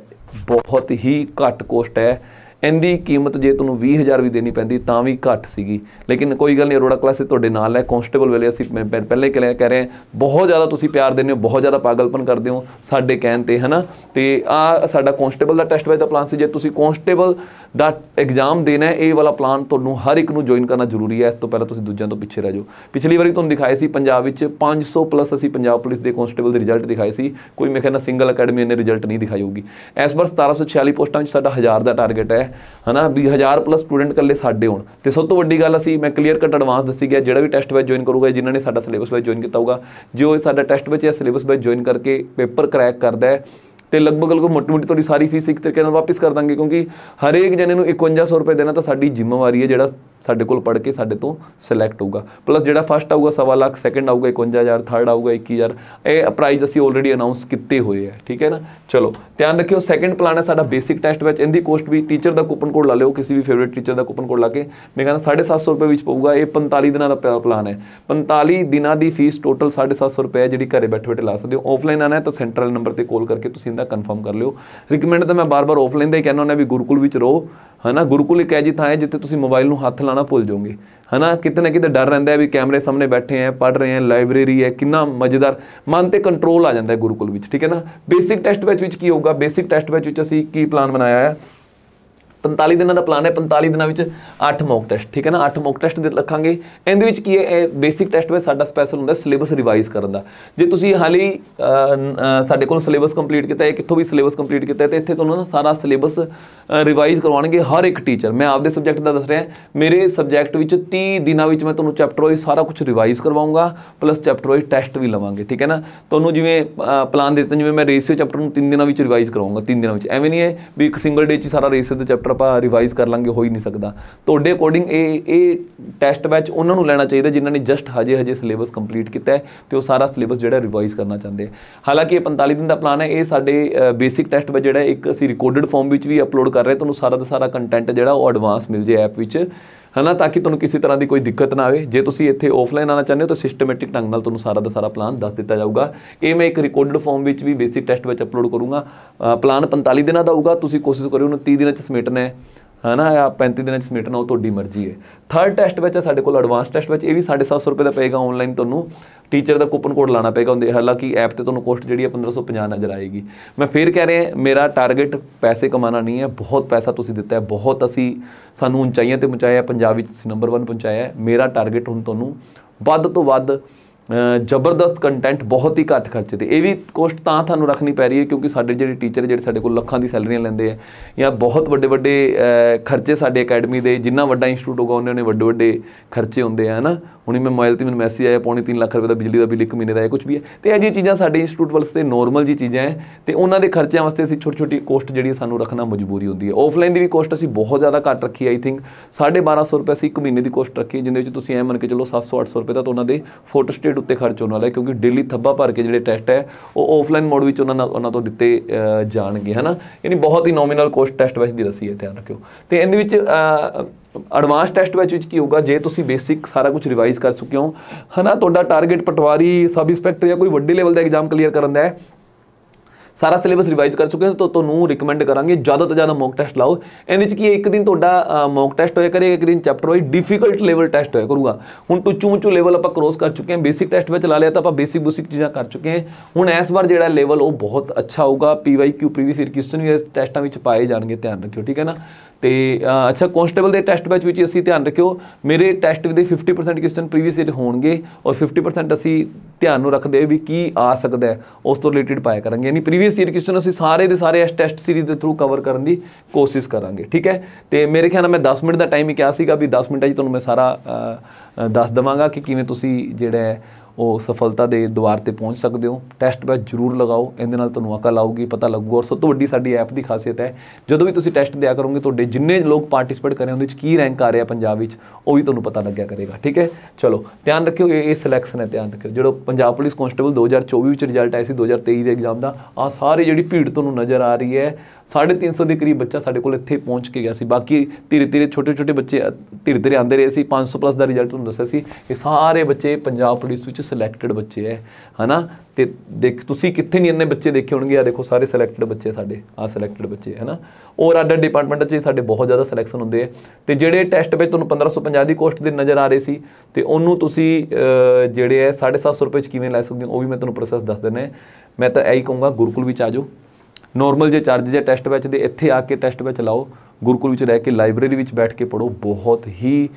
ਬਹੁਤ ਹੀ ਘੱਟ ਕੋਸਟ ਹੈ। ਇਹਦੀ ਕੀਮਤ ਜੇ ਤੁਹਾਨੂੰ 20000 ਵੀ ਦੇਣੀ ਪੈਂਦੀ, ਤਾਂ ਵੀ ਘੱਟ ਸੀਗੀ। ਲੇਕਿਨ ਕੋਈ ਗੱਲ ਨਹੀਂ, ਅਰੋੜਾ ਕਲਾਸਿਸ ਤੁਹਾਡੇ ਨਾਲ ਹੈ ਕਾਂਸਟੇਬਲ ਵੇਲੇ ਅਸੀਂ ਮੈਂ ਪਹਿ- ਪਹਿਲੇ ਕਿ ਕਹਿ ਰਹੇ ਬਹੁਤ ਜ਼ਿਆਦਾ ਤੁਸੀਂ ਪਿਆਰ ਦਿੰਦੇ ਹੋ, ਬਹੁਤ ਜ਼ਿਆਦਾ ਪਾਗਲਪਨ ਕਰਦੇ ਹੋ ਸਾਡੇ ਕਹਿਣ ਤੇ, ਹਨਾ? ਤੇ ਆ ਸਾਡਾ ਕਾਂਸਟੇਬਲ ਦਾ ਟੈਸਟ ਵਾਈਜ਼ ਦਾ ਪਲਾਨ ਸੀ, ਜੇ ਤੁਸੀਂ ਕਾਂਸਟੇਬਲ ਦਾ ਐਗਜ਼ਾਮ ਦੇਣਾ ਹੈ, ਇਹ ਵਾਲਾ ਪਲਾਨ ਤੁਹਾਨੂੰ ਹਰ ਇੱਕ ਨੂੰ ਜੁਆਇਨ ਕਰਨਾ ਜ਼ਰੂਰੀ ਹੈ। ਇਸ ਤੋਂ ਪਹਿਲਾਂ ਤੁਸੀਂ ਦੂਜਿਆਂ ਤੋਂ ਪਿੱਛੇ ਰਹਿ ਜਾਓ। ਪਿਛਲੀ ਵਾਰੀ ਤੁਹਾਨੂੰ ਦਿਖਾਏ ਸੀ, ਪੰਜਾਬ ਵਿੱਚ 500 ਪਲੱਸ ਅਸੀਂ ਪੰਜਾਬ ਪੁਲਿਸ ਦੇ ਕਾਂਸਟੇਬਲ ਦੇ ਰਿਜ਼ਲਟ ਦਿਖਾਏ ਸੀ। ਕੋਈ ਮੈਂ ਕਹਿੰਦਾ ਸਿੰਗਲ ਅਕੈਡਮੀ ਨੇ ਰਿਜ਼ਲਟ ਨਹੀਂ ਦਿਖਾਈ ਹੋਊਗੀ। ਇਸ ਵਾਰ 1746 ਪੋਸਟਾਂ ਵਿੱਚ ਸਾਡਾ 1000 ਦਾ ਟਾਰਗੇਟ ਹੈ, ਹਨਾ? ਵੀ 1000 ਪਲੱਸ ਸਟੂਡੈਂਟ ਇਕੱਲੇ ਸਾਡੇ ਹੋਣ। ਤੇ ਸਭ ਤੋਂ ਵੱਡੀ ਗੱਲ ਅਸੀਂ, ਮੈਂ ਕਲੀਅਰ ਕੱਟ ਐਡਵਾਂਸ ਦੱਸੀ ਗਿਆ, ਜਿਹੜਾ ਵੀ ਟੈਸਟ ਵਿੱਚ ਜੁਆਇਨ ਕਰੂਗਾ ਜਿਨ੍ਹਾਂ ਨੇ ਸਾਡਾ ਸਿਲੇਬਸ ਵਿੱਚ ਜੁਆਇਨ ਕੀਤਾ ਹੋਊਗਾ। ਜੋ ਸਾਡਾ ਟੈਸਟ ਵਿੱਚ ਜਾਂ ਸਿਲੇਬਸ ਵਿੱਚ ਜੁਆਇਨ ਕਰਕੇ ਪੇਪਰ ਕਰੈਕ ਕਰਦਾ ਹੈ। ਤੇ ਲਗਭਗ ਲਗਭਗ ਮੋਟੀ ਮੋਟੀ ਤੁਹਾਡੀ ਸਾਰੀ ਫੀਸ ਇੱਕ ਤਰੀਕੇ ਨਾਲ ਵਾਪਸ ਕਰ ਦਾਂਗੇ, ਕਿਉਂਕਿ ਹਰੇਕ ਜਣੇ ਨੂੰ 5100 ਰੁਪਏ ਦੇਣਾ ਤਾਂ ਸਾਡੀ ਜ਼ਿੰਮੇਵਾਰੀ ਹੈ, ਜਿਹੜਾ ਸਾਡੇ ਕੋਲ ਪੜ੍ਹ ਕੇ ਸਾਡੇ ਤੋਂ ਸਿਲੈਕਟ ਹੋਊਗਾ। ਪਲੱਸ ਜਿਹੜਾ ਫਸਟ ਆਊਗਾ, ਸਵਾ ਲੱਖ ਸੈਕੰਡ ਆਊਗਾ 51000 ਥਰਡ ਆਊਗਾ 21000 ਇਹ ਪ੍ਰਾਈਜ਼ ਅਸੀਂ ਆਲਰੇਡੀ ਅਨਾਉਂਸ ਕੀਤੇ ਹੋਏ ਆ, ਠੀਕ ਹੈ ਨਾ? ਚਲੋ, ਧਿਆਨ ਰੱਖਿਓ ਸੈਕੰਡ ਪਲਾਨ ਹੈ ਸਾਡਾ ਬੇਸਿਕ ਟੈਸਟ ਵਿੱਚ, ਇਹਦੀ ਕੋਸਟ ਵੀ ਟੀਚਰ ਦਾ ਕੂਪਨ ਕੋਡ ਲਾ ਲਿਓ, ਕਿਸੇ ਵੀ ਫੇਵਰਿਟ ਟੀਚਰ ਦਾ ਕੂਪਨ ਕੋਡ ਲਾ ਕੇ। ਮੈਂ ਕਹਿੰਦਾ 750 ਰੁਪਏ ਵਿੱਚ ਪਊਗਾ, ਇਹ 45 ਦਿਨਾਂ ਦਾ ਪਲਾਨ ਹੈ। 45 ਦਿਨਾਂ ਦੀ ਫੀਸ ਟੋਟਲ 750 ਰੁਪਏ ਹੈ ਜਿਹੜੀ ਘਰੇ ਬੈਠੇ ਬੈਠੇ ਲਾ ਸਕਦੇ ਹੋ। ਆਫਲਾਈਨ ਆਣਾ ਹੈ ਤਾਂ ਸੈਂਟਰਲ ਨੰਬਰ ਤੇ ਕਾਲ ਕਰਕੇ ਤੁਸੀਂ ਇਹਦਾ ਕਨਫਰਮ ਕਰ ਲਿਓ। ਰਿਕਮੈਂਡ ਤਾਂ ਮੈਂ ਬਾਰ-ਬਾਰ ਆਫਲਾਈਨ ਦਾ ਹੀ ਕਹਿੰਦਾ ਹੁੰਦਾ ਵੀ ਗੁਰੂਕੁਲ ਵਿੱਚ ਰਹੋ। ਹਨਾ, ਗੁਰੂਕੁਲ ਇੱਕ ਐਜੀ ਥਾਂ ਹੈ ਜਿੱਥੇ ਤੁਸੀਂ ਮੋਬਾਈਲ ਨੂੰ ਹੱਥ ਲਾਣਾ ਭੁੱਲ ਜਾਓਗੇ। ਹਨਾ, ਕਿਤੇ ਨਾ ਕਿਤੇ ਡਰ ਰਹਿੰਦਾ ਹੈ ਵੀ ਕੈਮਰੇ ਸਾਹਮਣੇ ਬੈਠੇ ਆ, ਪੜ੍ਹ ਰਹੇ ਆ ਲਾਇਬ੍ਰੇਰੀ ਹੈ, ਕਿੰਨਾ ਮਜ਼ੇਦਾਰ। ਮਨ ਤੇ ਕੰਟਰੋਲ ਆ ਜਾਂਦਾ ਹੈ ਗੁਰੂਕੁਲ ਵਿੱਚ, ਠੀਕ ਹੈ ਨਾ? ਬੇਸਿਕ ਟੈਸਟ ਵਿੱਚ ਵਿੱਚ ਕੀ ਹੋਊਗਾ? ਬੇਸਿਕ ਟੈਸਟ ਵਿੱਚ ਵਿੱਚ ਅਸੀਂ ਕੀ ਪਲਾਨ ਬਣਾਇਆ ਹੈ? 45 ਦਿਨਾਂ ਦਾ ਪਲਾਨ ਹੈ 45 ਦਿਨਾਂ ਵਿੱਚ 8 ਮੌਕ ਟੈਸਟ ਠੀਕ ਹੈ ਨਾ? 8 ਮੌਕ ਟੈਸਟ ਰੱਖਾਂਗੇ। ਇਹਦੇ ਵਿੱਚ ਕੀ ਹੈ? ਇਹ ਬੇਸਿਕ ਟੈਸਟ ਵਿੱਚ ਸਾਡਾ ਸਪੈਸ਼ਲ ਹੁੰਦਾ ਸਿਲੇਬਸ ਰਿਵਾਈਜ਼ ਕਰਨ ਦਾ। ਜੇ ਤੁਸੀਂ ਹਾਲੇ ਸਾਡੇ ਕੋਲ ਸਿਲੇਬਸ ਕੰਪਲੀਟ ਕੀਤਾ ਹੈ ਕਿੱਥੋਂ ਵੀ ਸਿਲੇਬਸ ਕੰਪਲੀਟ ਕੀਤਾ ਹੈ, ਤੇ ਇੱਥੇ ਤੁਹਾਨੂੰ ਨਾ ਸਾਰਾ ਸਿਲੇਬਸ ਰਿਵਾਈਜ਼ ਕਰਵਾਉਣਗੇ ਹਰ ਇੱਕ ਟੀਚਰ ਮੈਂ ਆਪਦੇ ਸਬਜੈਕਟ ਦਾ ਦੱਸ ਰਿਹਾ ਮੇਰੇ ਸਬਜੈਕਟ ਵਿੱਚ 30 ਦਿਨਾਂ ਵਿੱਚ ਮੈਂ ਤੁਹਾਨੂੰ ਚੈਪਟਰ ਵਾਈਜ਼ ਸਾਰਾ ਕੁਝ ਰਿਵਾਈਜ਼ ਕਰਵਾਉਂਗਾ ਪਲੱਸ ਚੈਪਟਰ ਵਾਈਜ਼ ਟੈਸਟ ਵੀ ਲਵਾਂਗੇ, ਠੀਕ ਹੈ ਨਾ? ਤੁਹਾਨੂੰ ਜਿਵੇਂ ਪਲਾਨ ਦਿੱਤਾ ਜਿਵੇਂ ਮੈਂ ਰੇਸ਼ੀਓ ਚੈਪਟਰ ਨੂੰ 3 ਦਿਨਾਂ ਵਿੱਚ ਰਿਵਾਈਜ਼ ਕਰਵਾਉਂਗਾ 3 ਦਿਨਾਂ ਵਿੱਚ। ਐਵੇਂ ਨਹੀਂ ਹੈ ਵੀ ਇੱਕ ਸਿੰਗਲ ਡੇ 'ਚ ਹੀ ਸਾਰਾ ਰੇਸ਼ੀਓ ਦਾ ਚੈਪਟਰ ਆਪਾਂ ਰਿਵਾਈਜ਼ ਕਰ ਲਾਂਗੇ, ਹੋ ਹੀ ਨਹੀਂ ਸਕਦਾ। ਤੁਹਾਡੇ ਅਕੋਰਡਿੰਗ ਇਹ ਇਹ ਟੈਸਟ ਬੈਚ ਉਹਨਾਂ ਨੂੰ ਲੈਣਾ ਚਾਹੀਦਾ ਜਿਨ੍ਹਾਂ ਨੇ ਜਸਟ ਹਜੇ ਹਜੇ ਸਿਲੇਬਸ ਕੰਪਲੀਟ ਕੀਤਾ ਹੈ ਤੇ ਉਹ ਸਾਰਾ ਸਿਲੇਬਸ ਜਿਹੜਾ ਰਿਵਾਈਜ਼ ਕਰਨਾ ਚਾਹੁੰਦੇ ਹਾਲਾਂਕਿ ਇਹ 45 ਦਿਨ ਦਾ ਪਲਾਨ ਹੈ, ਇਹ ਸਾਡੇ ਬੇਸਿਕ ਟੈਸਟ ਬੈਚ ਜਿਹੜਾ ਇੱਕ ਅਸੀਂ ਰਿਕਾਰਡਡ ਫਾਰਮ ਵਿੱਚ ਵੀ ਅਪਲੋਡ ਕਰ ਰਹੇ ਤੁਹਾਨੂੰ ਸਾਰਾ ਦਾ ਸਾਰਾ ਕੰਟੈਂਟ ਜਿਹੜਾ ਉਹ ਐਡਵਾਂਸ ਮਿਲ ਜੇ ਐਪ ਵਿੱਚ। ਹਨਾ, ਤਾਂ ਕਿ ਤੁਹਾਨੂੰ ਕਿਸੇ ਤਰ੍ਹਾਂ ਦੀ ਕੋਈ ਦਿੱਕਤ ਨਾ ਆਵੇ। ਜੇ ਤੁਸੀਂ ਇੱਥੇ ਆਫਲਾਈਨ ਆਣਾ ਚਾਹੁੰਦੇ ਹੋ, ਤਾਂ ਸਿਸਟਮੈਟਿਕ ਢੰਗ ਨਾਲ ਤੁਹਾਨੂੰ ਸਾਰਾ ਦਾ ਸਾਰਾ ਪਲਾਨ ਦੱਸ ਦਿੱਤਾ ਜਾਊਗਾ। ਇਹ ਮੈਂ ਇੱਕ ਰਿਕਾਰਡਡ ਫਾਰਮ ਵਿੱਚ ਵੀ ਬੇਸਿਕ ਟੈਸਟ ਵਿੱਚ ਅਪਲੋਡ ਕਰੂੰਗਾ। ਪਲਾਨ 45 ਦਿਨਾਂ ਦਾ ਹੋਊਗਾ ਤੁਸੀਂ ਕੋਸ਼ਿਸ਼ ਕਰਿਓ ਉਹਨੂੰ 30 ਦਿਨਾਂ ਚ ਸਮੇਟਣਾ ਹੈ ਹਨਾ ਆ 35 ਦਿਨਾਂ ਚ ਸਮੇਟਣਾ ਉਹ ਤੁਹਾਡੀ ਮਰਜ਼ੀ ਹੈ। ਥਰਡ ਟੈਸਟ ਵਿੱਚ ਹੈ ਸਾਡੇ ਕੋਲ ਐਡਵਾਂਸ ਟੈਸਟ ਵਿੱਚ ਇਹ ਵੀ 750 ਰੁਪਏ ਦਾ ਪਏਗਾ ਆਨਲਾਈਨ ਤੁਹਾਨੂੰ। ਟੀਚਰ ਦਾ ਕੂਪਨ ਕੋਡ ਲਾਣਾ ਪਏਗਾ ਹੁੰਦੇ, ਹਾਲਾਂਕਿ ਐਪ ਤੇ ਤੁਹਾਨੂੰ ਕੋਸਟ ਜਿਹੜੀ ਹੈ 1550 ਨਜ਼ਰ ਆਏਗੀ। ਮੈਂ ਫੇਰ ਕਹਿ ਰਿਹਾ, ਮੇਰਾ ਟਾਰਗੇਟ ਪੈਸੇ ਕਮਾਣਾ ਨਹੀਂ ਹੈ, ਬਹੁਤ ਪੈਸਾ ਤੁਸੀਂ ਦਿੱਤਾ ਹੈ, ਬਹੁਤ ਅਸੀਂ ਸਾਨੂੰ ਉਚਾਈਆਂ ਤੇ ਪਹੁੰਚਾਇਆ, ਪੰਜਾਬ ਵਿੱਚ ਤੁਸੀਂ ਨੰਬਰ 1 ਪਹੁੰਚਾਇਆ ਮੇਰਾ ਟਾਰਗੇਟ ਹੁਣ ਤੁਹਾਨੂੰ ਵੱਧ ਤੋਂ ਵੱਧ ਜ਼ਬਰਦਸਤ ਕੰਟੈਂਟ ਬਹੁਤ ਹੀ ਘੱਟ ਖਰਚੇ ਤੇ। ਇਹ ਵੀ ਕੋਸਟ ਤਾਂ ਤੁਹਾਨੂੰ ਰੱਖਣੀ ਪੈ ਰਹੀ ਹੈ ਕਿਉਂਕਿ ਸਾਡੇ ਜਿਹੜੇ ਟੀਚਰ ਜਿਹੜੇ ਸਾਡੇ ਕੋਲ ਲੱਖਾਂ ਦੀ ਸੈਲਰੀਆਂ ਲੈਂਦੇ ਆ ਜਾਂ ਬਹੁਤ ਵੱਡੇ ਵੱਡੇ ਖਰਚੇ ਸਾਡੇ ਅਕੈਡਮੀ ਦੇ ਜਿੰਨਾ ਵੱਡਾ ਇੰਸਟੀਚਿਊਟ ਹੋਗਾ ਉਹਨਾਂ ਨੇ ਵੱਡੇ ਵੱਡੇ ਖਰਚੇ ਹੁੰਦੇ ਆ ਹਨਾ? ਹੁਣੀ ਮੈਂ ਮੋਬਾਈਲ ਤੇ ਮੈਨੂੰ ਮੈਸੇਜ ਆਇਆ ਪੌਣੀ 3 ਲੱਖ ਰੁਪਏ ਦਾ ਬਿਜਲੀ ਦਾ ਬਿੱਲ ਇੱਕ ਮਹੀਨੇ ਦਾ ਇਹ ਕੁਝ ਵੀ ਹੈ। ਤੇ ਇਹ ਜੀ ਚੀਜ਼ਾਂ ਸਾਡੇ ਇੰਸਟੀਚਿਊਟ ਵਾਸਤੇ ਨੋਰਮਲ ਜੀ ਚੀਜ਼ਾਂ ਹੈ ਤੇ ਉਹਨਾਂ ਦੇ ਖਰਚਿਆਂ ਵਾਸਤੇ ਅਸੀਂ ਛੋਟੀ ਛੋਟੀ ਕੋਸਟ ਜਿਹੜੀ ਸਾਨੂੰ ਰੱਖਣਾ ਮਜਬੂਰੀ ਹੁੰਦੀ ਹੈ। ਆਫਲਾਈਨ ਦੀ ਵੀ ਕੋਸਟ ਅਸੀਂ ਬਹੁਤ ਜ਼ਿਆਦਾ ਘੱਟ ਰੱਖੀ ਆਈ ਥਿੰਕ 1250 ਰੁਪਏ ਅਸੀਂ ਇੱਕ ਮਹੀਨੇ ਦੀ ਕੋਸਟ ਰੱਖੀ ਹੈ, ਜਿਹਦੇ ਵਿੱਚ ਤੁਸੀਂ ਐ ਮੰਨ ਕੇ ਚਲੋ 700 800 ਰੁਪਏ ਤਾਂ ਉਹਨਾਂ ਦੇ ਫੋਟੋ ਸਟੇਟ ਉੱਤੇ ਖਰਚ ਹੋਣ ਵਾਲਾ ਹੈ, ਕਿਉਂਕਿ ਡੇਲੀ ਥੱਬਾ ਭਰ ਕੇ ਜਿਹੜੇ ਟੈਸਟ ਹੈ, ਉਹ ਆਫਲਾਈਨ ਮੋਡ ਵਿੱਚ ਉਹਨਾਂ ਨਾਲ ਉਹਨਾਂ ਤੋਂ ਦਿੱਤੇ ਜਾਣਗੇ, ਹਨਾ? ਯਾਨੀ ਬਹੁਤ ਹੀ ਨੋਮੀਨਲ ਕੋਸਟ ਟੈਸਟ ਵਿੱਚ ਦੀ ਰਸੀ ਹੈ, ਧਿਆਨ ਰੱਖਿਓ। ਤੇ ਇਹਦੇ ਵਿੱਚ ਐਡਵਾਂਸ ਟੈਸਟ ਵਿੱਚ ਵਿੱਚ ਕੀ ਹੋਊਗਾ? ਜੇ ਤੁਸੀਂ ਬੇਸਿਕ ਸਾਰਾ ਕੁਝ ਰਿਵਾਈਜ਼ ਕਰ ਚੁੱਕੇ ਹੋ, ਹਨਾ? ਤੁਹਾਡਾ ਟਾਰਗੇਟ ਪਟਵਾਰੀ ਸਬ ਇੰਸਪੈਕਟਰ ਜਾਂ ਕੋਈ ਵੱਡੇ ਲੈਵਲ ਦਾ ਐਗਜ਼ਾਮ ਕਲੀਅਰ ਕਰਨ ਦਾ ਹੈ ਸਾਰਾ ਸਿਲੇਬਸ ਰਿਵਾਈਜ਼ ਕਰ ਚੁੱਕੇ ਹੋ ਤਾਂ ਤੁਹਾਨੂੰ ਰਿਕਮੈਂਡ ਕਰਾਂਗੇ। ਜ਼ਿਆਦਾ ਤੋਂ ਜ਼ਿਆਦਾ ਮੌਕ ਟੈਸਟ ਲਾਓ। ਇਹਦੇ ਵਿੱਚ ਕੀ ਇੱਕ ਦਿਨ ਤੁਹਾਡਾ ਮੌਕ ਟੈਸਟ ਹੋਇਆ ਕਰੇ, ਇੱਕ ਦਿਨ chapter wise difficult level test ਹੋਇਆ ਕਰੂਗਾ। ਹੁਣ ਟੁੱਚੂ ਮੁੱਚੂ ਲੈਵਲ ਆਪਾਂ ਕ੍ਰੋਸ ਕਰ ਚੁੱਕੇ ਹਾਂ ਬੇਸਿਕ ਟੈਸਟ ਵਿੱਚ ਲਾ ਲਿਆ ਤਾਂ ਆਪਾਂ ਬੇਸਿਕ ਬੁਸਿਕ ਚੀਜ਼ਾਂ ਕਰ ਚੁੱਕੇ ਹਾਂ। ਹੁਣ ਇਸ ਵਾਰ ਜਿਹੜਾ ਲੈਵਲ ਉਹ ਬਹੁਤ ਅੱਛਾ ਹੋਊਗਾ ਪੀਵਾਈਕਿਊ ਪ੍ਰੀਵੀਅਸ ਈਅਰ ਕੁਐਸਚਨ ਵੀ ਇਸ ਟੈਸਟਾਂ ਵਿੱਚ ਪਾਏ ਜਾਣਗੇ, ਧਿਆਨ ਰੱਖਿਓ, ਠੀਕ ਹੈ ਨਾ? ਤੇ ਅੱਛਾ ਕਨਸਟੇਬਲ ਦੇ ਟੈਸਟ ਬੈਚ ਵਿੱਚ ਅਸੀਂ ਧਿਆਨ ਰੱਖਿਓ, ਮੇਰੇ ਟੈਸਟ ਦੇ 50% ਕੁਐਸਚਨ ਪ੍ਰੀਵੀਅਸ ਈਅਰ ਹੋਣਗੇ ਔਰ 50% ਅਸੀਂ ਧਿਆਨ ਨੂੰ ਰੱਖਦੇ ਹਾਂ ਵੀ ਕੀ ਆ ਸਕਦਾ ਹੈ, ਉਸ ਤੋਂ ਰਿਲੇਟਡ ਪਾਇਆ ਕਰਾਂਗੇ। ਯਾਨੀ ਪ੍ਰੀਵੀਅਸ ਈਅਰ ਕੁਐਸਚਨ ਅਸੀਂ ਸਾਰੇ ਦੇ ਸਾਰੇ ਇਸ ਟੈਸਟ ਸੀਰੀਜ਼ ਦੇ ਥਰੂ ਕਵਰ ਕਰਨ ਦੀ ਕੋਸ਼ਿਸ਼ ਕਰਾਂਗੇ, ਠੀਕ ਹੈ? ਤੇ ਮੇਰੇ ਖਿਆਲ ਨਾਲ ਮੈਂ 10 ਮਿੰਟ ਦਾ ਟਾਈਮ ਹੀ ਕਿਹਾ ਸੀਗਾ ਵੀ 10 ਮਿੰਟਾਂ 'ਚ ਤੁਹਾਨੂੰ ਮੈਂ ਸਾਰਾ ਦੱਸ ਦਵਾਂਗਾ ਕਿ ਕਿਵੇਂ ਤੁਸੀਂ ਜਿਹੜਾ ਉਹ ਸਫਲਤਾ ਦੇ ਦੁਆਰ ਤੇ ਪਹੁੰਚ ਸਕਦੇ ਹੋ। ਟੈਸਟ ਬੈਚ ਜ਼ਰੂਰ ਲਗਾਓ। ਇਹਦੇ ਨਾਲ ਤੁਹਾਨੂੰ ਅਕਲ ਆਊਗੀ ਪਤਾ ਲੱਗੂਗਾ ਔਰ ਸਭ ਤੋਂ ਵੱਡੀ ਸਾਡੀ ਐਪ ਦੀ ਖਾਸੀਅਤ ਹੈ, ਜਦੋਂ ਵੀ ਤੁਸੀਂ ਟੈਸਟ ਦਿਆ ਕਰੋਗੇ, ਤੁਹਾਡੇ ਜਿੰਨੇ ਲੋਕ ਪਾਰਟਿਸਿਪੇਟ ਕਰ ਰਹੇ ਉਹਦੇ ਵਿੱਚ ਕੀ ਰੈਂਕ ਆ ਰਿਹਾ ਪੰਜਾਬ ਵਿੱਚ, ਉਹ ਵੀ ਤੁਹਾਨੂੰ ਪਤਾ ਲੱਗਿਆ ਕਰੇਗਾ, ਠੀਕ ਹੈ? ਚਲੋ, ਧਿਆਨ ਰੱਖਿਓ, ਇਹ ਇਹ ਸਿਲੈਕਸ਼ਨ ਹੈ, ਧਿਆਨ ਰੱਖਿਓ। ਜਿਹੜਾ ਪੰਜਾਬ ਪੁਲਿਸ ਕਨਸਟੇਬਲ 2024 ਵਿੱਚ ਰਿਜ਼ਲਟ ਆਇਆ ਸੀ 2023 ਦੇ ਐਗਜ਼ਾਮ ਦਾ ਆ ਸਾਰੇ ਜਿਹੜੀ ਭੀੜ ਤੁਹਾਨੂੰ ਨਜ਼ਰ ਆ ਰਹੀ ਹੈ 350 ਦੇ ਕਰੀਬ ਬੱਚਾ ਸਾਡੇ ਕੋਲ ਇੱਥੇ ਪਹੁੰਚ ਕੇ ਗਿਆ ਸੀ। ਬਾਕੀ ਧੀਰੇ ਧੀਰੇ ਛੋਟੇ ਛੋਟੇ ਬੱਚੇ ਅ, ਧੀਰੇ ਧੀਰੇ ਆਉਂਦੇ ਰਹੇ ਸੀ। 500 ਪਲੱਸ ਦਾ ਰਿਜ਼ਲਟ ਤੁਹਾਨੂੰ ਦੱਸਿਆ ਸੀ ਇਹ ਸਾਰੇ ਬੱਚੇ ਪੰਜਾਬ ਪੁਲਿਸ ਵਿੱਚ ਸਿਲੈਕਟਡ ਬੱਚੇ ਹੈ ਹਨਾ? ਤੇ ਦੇਖ ਤੁਸੀਂ ਕਿੱਥੇ ਨਹੀਂ ਇੰਨੇ ਬੱਚੇ ਦੇਖੇ ਹੋਣਗੇ ਆ ਦੇਖੋ ਸਾਰੇ ਸਿਲੈਕਟਡ ਬੱਚੇ ਸਾਡੇ ਆ ਸਿਲੈਕਟਡ ਬੱਚੇ ਨਾ ਔਰ ਅਦਰ ਡਿਪਾਰਟਮੈਂਟ 'ਚ ਸਾਡੇ ਬਹੁਤ ਜ਼ਿਆਦਾ ਸਿਲੈਕਸ਼ਨ ਹੁੰਦੇ ਆ ਤੇ ਜਿਹੜੇ ਟੈਸਟ ਵਿੱਚ ਤੁਹਾਨੂੰ 1550 ਦੀ ਕੋਸਟ ਦੇ ਨਜ਼ਰ ਆ ਰਹੇ ਸੀ ਤੇ ਉਹਨੂੰ ਤੁਸੀਂ ਜਿਹੜੇ ਹੈ 750 ਰੁਪਏ 'ਚ ਕਿਵੇਂ ਲੈ ਸਕਦੇ ਹੋ ਉਹ ਵੀ ਮੈਂ ਤੁਹਾਨੂੰ ਪ੍ਰੋਸੈਸ ਦੱਸ ਦਿੰਦਾ ਮੈਂ ਤਾਂ ਇਹੀ ਕਹੂੰਗਾ ਗੁਰੂਕੁਲ ਵਿੱਚ ਆ ਜਾਓ। ਨਾਰਮਲ ਜੇ ਚਾਰਜ ਜੇ ਟੈਸਟ ਬੈਚ ਦੇ ਇੱਥੇ ਆ ਕੇ ਟੈਸਟ ਬੈਚ ਲਾਓ, ਗੁਰਕੁਲ ਵਿੱਚ ਰਹਿ ਕੇ ਲਾਇਬ੍ਰੇਰੀ ਵਿੱਚ ਬੈਠ ਕੇ ਪੜੋ ਬਹੁਤ ਹੀ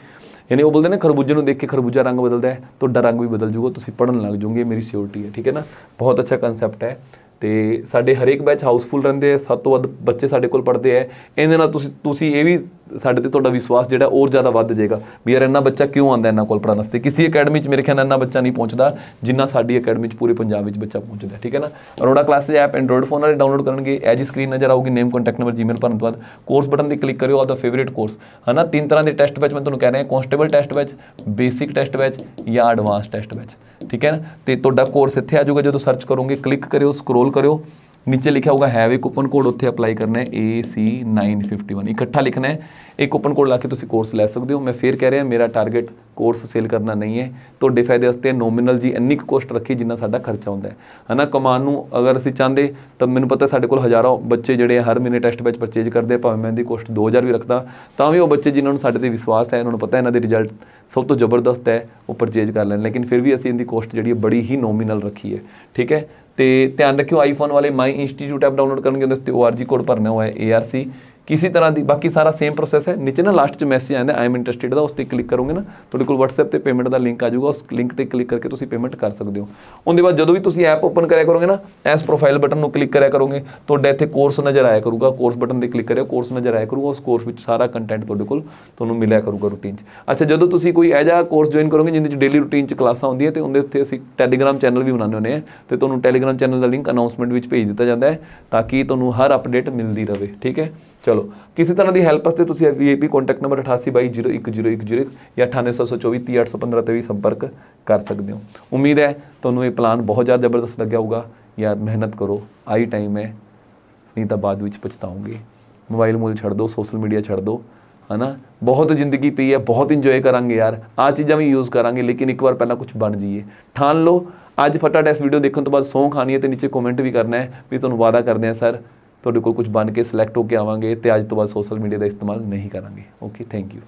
ਯਾਨੀ ਉਹ ਬੋਲਦੇ ਨੇ ਖਰਬੂਜੇ ਨੂੰ ਦੇਖ ਕੇ ਖਰਬੂਜਾ ਰੰਗ ਬਦਲਦਾ ਹੈ, ਤੁਹਾਡਾ ਰੰਗ ਵੀ ਬਦਲ ਜੂਗਾ ਤੁਸੀਂ ਪੜਨ ਲੱਗ ਜਾਓਗੇ ਇਹ ਮੇਰੀ ਸਿਓਰਟੀ ਹੈ, ਠੀਕ ਹੈ ਨਾ? ਬਹੁਤ ਅੱਛਾ ਕਨਸੈਪਟ ਹੈ। ਤੇ ਸਾਡੇ ਹਰੇਕ ਬੈਚ ਹਾਊਸਫੁੱਲ ਰਹਿੰਦੇ ਆ, ਸਭ ਤੋਂ ਵੱਧ ਬੱਚੇ ਸਾਡੇ ਕੋਲ ਪੜ੍ਹਦੇ ਆ। ਇਹਦੇ ਨਾਲ ਤੁਸੀਂ ਤੁਸੀਂ ਇਹ ਵੀ ਸਾਡੇ ਤੇ ਤੁਹਾਡਾ ਵਿਸ਼ਵਾਸ ਜਿਹੜਾ ਹੋਰ ਜ਼ਿਆਦਾ ਵੱਧ ਜਾਏਗਾ ਵੀ ਯਾਰ ਇੰਨਾ ਬੱਚਾ ਕਿਉਂ ਆਉਂਦਾ ਇਹਨਾਂ ਕੋਲ ਪੜ੍ਹਨ ਵਾਸਤੇ? ਕਿਸੇ ਅਕੈਡਮੀ 'ਚ ਮੇਰੇ ਖਿਆਲ ਨਾਲ ਇੰਨਾ ਬੱਚਾ ਨਹੀਂ ਪਹੁੰਚਦਾ ਜਿੰਨਾ ਸਾਡੀ ਅਕੈਡਮੀ 'ਚ ਪੂਰੇ ਪੰਜਾਬ ਵਿੱਚ ਬੱਚਾ ਪਹੁੰਚਦਾ, ਠੀਕ ਹੈ ਨਾ? Arora classes app android phone ਵਾਲੇ ਡਾਊਨਲੋਡ ਕਰਨਗੇ ਐਜੀ ਸਕਰੀਨ ਨਜ਼ਰ ਆਊਗੀ ਨੇਮ ਕੰਟੈਕਟ ਨੰਬਰ ਜੀਮੇਲ ਭਰਨ ਤੋਂ ਬਾਅਦ। ਕੋਰਸ ਬਟਨ ਤੇ ਕਲਿੱਕ ਕਰਿਓ, ਆਪਦਾ ਫੇਵਰੇਟ ਕੋਰਸ ਹਨਾ? ਤਿੰਨ ਤਰ੍ਹਾਂ ਦੇ ਟੈਸਟ ਬੈਚ ਮੈਂ ਤੁਹਾਨੂੰ ਕਹਿ ਰਿਹਾ constable test batch basic test batch ਜਾਂ ਐਡਵਾਂਸ ਟੈਸਟ ਬੈਚ ਠੀਕ ਹੈ ਨਾ? ਤੇ ਤੁਹਾਡਾ ਕੋਰਸ ਇੱਥੇ ਆ ਜਾਊਗਾ, ਜਦੋਂ ਸਰਚ ਕਰੋਗੇ ਕਲਿੱਕ ਕਰਿਓ ਸਕਰੋਲ ਕਰਿਓ। ਨੀਚੇ ਲਿਖਿਆ ਹੋਊਗਾ ਹੈਵ ਇਹ ਕੂਪਨ ਕੋਡ ਉੱਥੇ ਅਪਲਾਈ ਕਰਨਾ ਹੈ AC951 ਇਕੱਠਾ ਲਿਖਣਾ ਹੈ, ਇਹ ਕੂਪਨ ਕੋਡ ਲਾ ਕੇ ਤੁਸੀਂ ਕੋਰਸ ਲੈ ਸਕਦੇ ਹੋ। ਮੈਂ ਫੇਰ ਕਹਿ ਰਿਹਾ, ਮੇਰਾ ਟਾਰਗੇਟ ਕੋਰਸ ਸੇਲ ਕਰਨਾ ਨਹੀਂ ਹੈ। ਤੁਹਾਡੇ ਫਾਇਦੇ ਵਾਸਤੇ ਨੋਮੀਨਲ ਜੀ ਇੰਨੀ ਕੁ ਕੋਸਟ ਰੱਖੀ ਜਿੰਨਾ ਸਾਡਾ ਖਰਚਾ ਹੁੰਦਾ ਹੈ। ਹਨਾ ਕਮਾਨ ਨੂੰ ਅਗਰ ਅਸੀਂ ਚਾਹੁੰਦੇ, ਤਾਂ ਮੈਨੂੰ ਪਤਾ ਸਾਡੇ ਕੋਲ ਹਜ਼ਾਰਾਂ ਬੱਚੇ ਜਿਹੜੇ ਹਰ ਮਹੀਨੇ ਟੈਸਟ ਵਿੱਚ ਪਰਚੇਜ ਕਰਦੇ ਭਾਵੇਂ ਮੈਂ ਇਹਦੀ ਕੋਸਟ 2000 ਵੀ ਰੱਖਦਾ, ਤਾਂ ਵੀ ਉਹ ਬੱਚੇ ਜਿਨ੍ਹਾਂ ਨੂੰ ਸਾਡੇ ਤੇ ਵਿਸ਼ਵਾਸ ਹੈ ਉਹਨਾਂ ਨੂੰ ਪਤਾ ਇਹਨਾਂ ਦੇ ਰਿਜ਼ਲਟ ਸਭ ਤੋਂ ਜ਼ਬਰਦਸਤ ਹੈ, ਉਹ ਪਰਚੇਜ ਕਰ ਲੈਣ। ਲੇਕਿਨ ਫਿਰ ਵੀ ਅਸੀਂ ਇਹਦੀ ਕੋਸਟ ਜਿਹੜੀ ਹੈ ਬੜੀ ਹੀ ਨੋਮੀਨਲ ਰੱਖੀ ਹੈ। ਠੀਕ ਹੈ? ਤੇ ਧਿਆਨ ਰੱਖਿਓ ਆਈਫੋਨ ਵਾਲੇ ਮਾਈ ਇੰਸਟੀਚਿਊਟ ਐਪ ਡਾਊਨਲੋਡ ਕਰਨਗੇ, ਉਹਦੇ ਤੇ ORG ਕੋਡ ਭਰਨਾ ਹੋਇਆ ਹੈ ARC ਕਿਸੇ ਤਰ੍ਹਾਂ ਦੀ, ਬਾਕੀ ਸਾਰਾ ਸੇਮ ਪ੍ਰੋਸੈਸ ਹੈ। ਨੀਚੇ ਨਾ ਲਾਸਟ 'ਚ ਮੈਸੇਜ ਆਉਂਦਾ ਆਈ ਐਮ ਇੰਟਰਸਟਿਡ ਦਾ, ਉਸ ਤੇ ਕਲਿੱਕ ਕਰੋਗੇ ਨਾ, ਤੁਹਾਡੇ ਕੋਲ WhatsApp ਤੇ ਪੇਮੈਂਟ ਦਾ ਲਿੰਕ ਆ ਜਾਊਗਾ, ਉਸ ਲਿੰਕ ਤੇ ਕਲਿੱਕ ਕਰਕੇ ਤੁਸੀਂ ਪੇਮੈਂਟ ਕਰ ਸਕਦੇ ਹੋ। ਉਹਦੇ ਬਾਅਦ ਜਦੋਂ ਵੀ ਤੁਸੀਂ ਐਪ ਓਪਨ ਕਰਿਆ ਕਰੋਗੇ ਨਾ ਐਸ ਪ੍ਰੋਫਾਈਲ ਬਟਨ ਨੂੰ ਕਲਿੱਕ ਕਰਿਆ ਕਰੋਗੇ, ਤੁਹਾਡਾ ਇੱਥੇ ਕੋਰਸ ਨਜ਼ਰ ਆਇਆ ਕਰੂਗਾ। ਕੋਰਸ ਬਟਨ ਤੇ ਕਲਿੱਕ ਕਰਿਓ ਕੋਰਸ ਨਜ਼ਰ ਆਇਆ ਕਰੂਗਾ, ਉਸ ਕੋਰਸ ਵਿੱਚ ਸਾਰਾ ਕੰਟੈਂਟ ਤੁਹਾਡੇ ਕੋਲ ਤੁਹਾਨੂੰ ਮਿਲਿਆ ਕਰੂਗਾ ਰੂਟੀਨ 'ਚ। ਅੱਛਾ, ਜਦੋਂ ਤੁਸੀਂ ਕੋਈ ਇਹੋ ਜਿਹਾ ਕੋਰਸ ਜੁਆਇਨ ਕਰੋਗੇ, ਜਿਹਦੇ 'ਚ ਡੇਲੀ ਰੂਟੀਨ 'ਚ ਕਲਾਸਾਂ ਹੁੰਦੀਆਂ ਤੇ ਉਹਦੇ ਉੱਤੇ ਅਸੀਂ ਟੈਲੀਗ੍ਰਾਮ ਚੈਨਲ ਵੀ ਬਣਾਉਂਦੇ ਹੁੰਦੇ ਆ, ਤੇ ਤੁਹਾਨੂੰ ਟੈਲੀਗ੍ਰਾਮ ਚੈਨਲ ਦਾ ਲਿੰਕ ਅਨਾਉਂਸਮੈਂਟ ਵਿੱਚ ਭੇਜ ਦਿੱਤਾ ਜਾਂਦਾ ਹੈ, ਤਾਂ ਕਿ ਤੁਹਾਨੂੰ ਹਰ ਅਪਡੇਟ ਮਿਲਦੀ ਰਹੇ, ਠੀਕ ਹੈ? ਚਲੋ, ਕਿਸੇ ਤਰ੍ਹਾਂ ਦੀ ਹੈਲਪ ਵਾਸਤੇ ਤੁਸੀਂ ਵੀਆਈਪੀ ਕੰਟੈਕਟ ਨੰਬਰ 8822010101 ਜਾਂ 9874030815 ਤੇ ਵੀ ਸੰਪਰਕ ਕਰ ਸਕਦੇ ਹੋ। ਉਮੀਦ ਹੈ ਤੁਹਾਨੂੰ ਇਹ ਪਲਾਨ ਬਹੁਤ ਜ਼ਿਆਦਾ ਜ਼ਬਰਦਸਤ ਲੱਗਿਆ ਹੋਊਗਾ। ਯਾਰ ਮਿਹਨਤ ਕਰੋ ਆਈ ਟਾਈਮ ਹੈ, ਨਹੀਂ ਤਾਂ ਬਾਅਦ ਵਿੱਚ ਪਛਤਾਓਗੇ। ਮੋਬਾਈਲ ਮੂਲ ਛੱਡ ਦਿਓ ਸੋਸ਼ਲ ਮੀਡੀਆ ਛੱਡ ਦਿਓ ਹਨਾ? ਬਹੁਤ ਜ਼ਿੰਦਗੀ ਪਈ ਹੈ, ਬਹੁਤ ਇੰਜੋਏ ਕਰਾਂਗੇ ਯਾਰ। ਆ ਚੀਜ਼ਾਂ ਵੀ ਯੂਜ਼ ਕਰਾਂਗੇ, ਲੇਕਿਨ ਇੱਕ ਵਾਰ ਪਹਿਲਾਂ ਕੁਝ ਬਣ ਜਾਈਏ। ਠਾਣ ਲਓ, ਅੱਜ ਫਟਾ ਇਸ ਵੀਡੀਓ ਦੇਖਣ ਤੋਂ ਬਾਅਦ ਸੌਂ ਖਾਣੀ ਹੈ ਤੇ ਨੀਚੇ ਕਮੈਂਟ ਵੀ ਕਰਨਾ ਹੈ, ਵੀ ਤੁਹਾਨੂੰ ਵਾਅਦਾ ਕਰਦੇ ਆ ਸਰ ਤੁਹਾਡੇ ਕੋਲ ਕੁਝ ਬਣ ਕੇ ਸਿਲੈਕਟ ਹੋ ਕੇ ਆਵਾਂਗੇ ਤੇ ਅੱਜ ਤੋਂ ਬਾਅਦ ਸੋਸ਼ਲ ਮੀਡੀਆ ਦਾ ਇਸਤੇਮਾਲ ਨਹੀਂ ਕਰਾਂਗੇ। Okay thank you